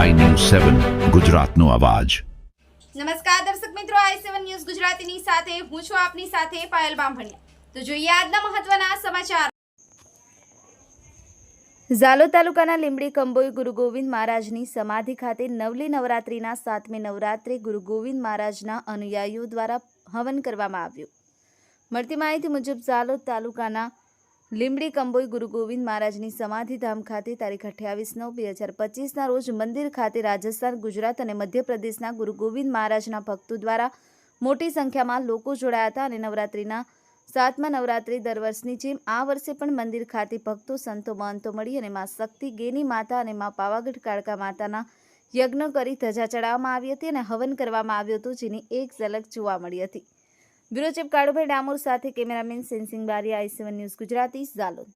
સેવન ગુજરાતનો અવાજ. નમસ્કાર દર્શક મિત્રો આઈ સેવન ન્યૂઝ ગુજરાતીની સાથે હું છું આપની સાથે પાયલ બામભણિયા. તો જોઈએ આજના મહત્વના સમાચાર. ઝાલોદ તાલુકાના લીંબડી કંબોઈ ગુરુ ગોવિંદ મહારાજની સમાધિ ખાતે નવલી નવરાત્રિના સાતમી નવરાત્રે ગુરુ ગોવિંદ મહારાજના અનુયાયીઓ દ્વારા હવન કરવામાં આવ્યું. મળતી માહિતી મુજબ ઝાલોદ તાલુકાના લીંબડી કંબોઈ ગુરુ ગોવિંદ મહારાજની સમાધિધામ ખાતે તારીખ અઠ્યાવીસ નવ બે હજાર પચીસના રોજ મંદિર ખાતે રાજસ્થાન, ગુજરાત અને મધ્યપ્રદેશના ગુરુ ગોવિંદ મહારાજના ભક્તો દ્વારા મોટી સંખ્યામાં લોકો જોડાયા હતા અને નવરાત્રિના સાતમા નવરાત્રિ દર વર્ષની જેમ આ વર્ષે પણ મંદિર ખાતે ભક્તો, સંતો, મહંતો મળી અને મા શક્તિ, ગેની માતા અને મા પાવાગઢ કાળકા માતાના યજ્ઞ કરી ધજા ચડાવવામાં આવી હતી અને હવન કરવામાં આવ્યું હતું જેની એક ઝલક જોવા મળી હતી. બ્યુરો ચીફ કાળુભાઈ ડામોર સાથે કેમેરામેન સેન્સિંગ બારી I seven news Gujarati Jhalod.